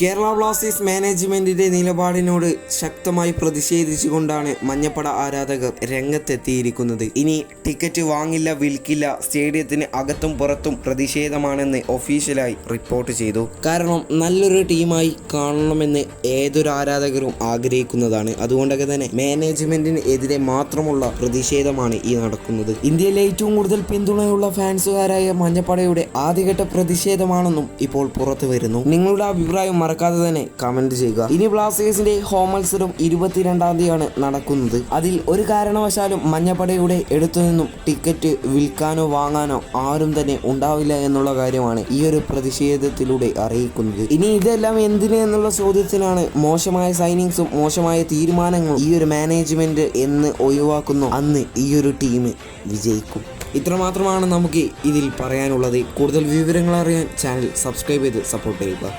Kerala Blasters മാനേജ്മെന്റിന്റെ നിലപാടിനോട് ശക്തമായി പ്രതിഷേധിച്ചുകൊണ്ടാണ് മഞ്ഞപ്പട ആരാധകർ രംഗത്തെത്തിയിരിക്കുന്നത്. ഇനി ടിക്കറ്റ് വാങ്ങില്ല വിൽക്കില്ല സ്റ്റേഡിയത്തിന് അകത്തും പുറത്തും പ്രതിഷേധമാണെന്ന് ഒഫീഷ്യലായി റിപ്പോർട്ട് ചെയ്തു. കാരണം നല്ലൊരു ടീമായി കാണണമെന്ന് ഏതൊരു ആരാധകരും ആഗ്രഹിക്കുന്നതാണ്. അതുകൊണ്ടൊക്കെ തന്നെ മാനേജ്മെന്റിന് എതിരെ മാത്രമുള്ള പ്രതിഷേധമാണ് ഈ നടക്കുന്നത്. ഇന്ത്യയിലെ ഏറ്റവും കൂടുതൽ പിന്തുണയുള്ള ഫാൻസുകാരായ മഞ്ഞപ്പടയുടെ ആദ്യഘട്ട പ്രതിഷേധമാണെന്നും ഇപ്പോൾ പുറത്തു വരുന്നു നിങ്ങളുടെ അഭിപ്രായം മറക്കാതെ തന്നെ കമന്റ് ചെയ്യുക. ഇനി ബ്ലാസ്റ്റേഴ്സിന്റെ ഹോം മത്സരം ഇരുപത്തിരണ്ടാം തീയതിയാണ് നടക്കുന്നത്. അതിൽ ഒരു കാരണവശാലും മഞ്ഞപ്പടയുടെ എടുത്തു നിന്നും ടിക്കറ്റ് വിൽക്കാനോ വാങ്ങാനോ ആരും തന്നെ ഉണ്ടാവില്ല എന്നുള്ള കാര്യമാണ് ഈ ഒരു പ്രതിഷേധത്തിലൂടെ അറിയിക്കുന്നത്. ഇനി ഇതെല്ലാം എന്തിന് എന്നുള്ള ചോദ്യത്തിനാണ് മോശമായ സൈനിങ്സും മോശമായ തീരുമാനങ്ങളും ഈ ഒരു മാനേജ്മെന്റ് എന്ന് ഒഴിവാക്കുന്നു. അന്ന് ഈ ഒരു ടീം വിജയിക്കും. ഇത്രമാത്രമാണ് നമുക്ക് ഇതിൽ പറയാനുള്ളത്. കൂടുതൽ വിവരങ്ങൾ അറിയാൻ ചാനൽ സബ്സ്ക്രൈബ് ചെയ്ത് സപ്പോർട്ട് ചെയ്യുക.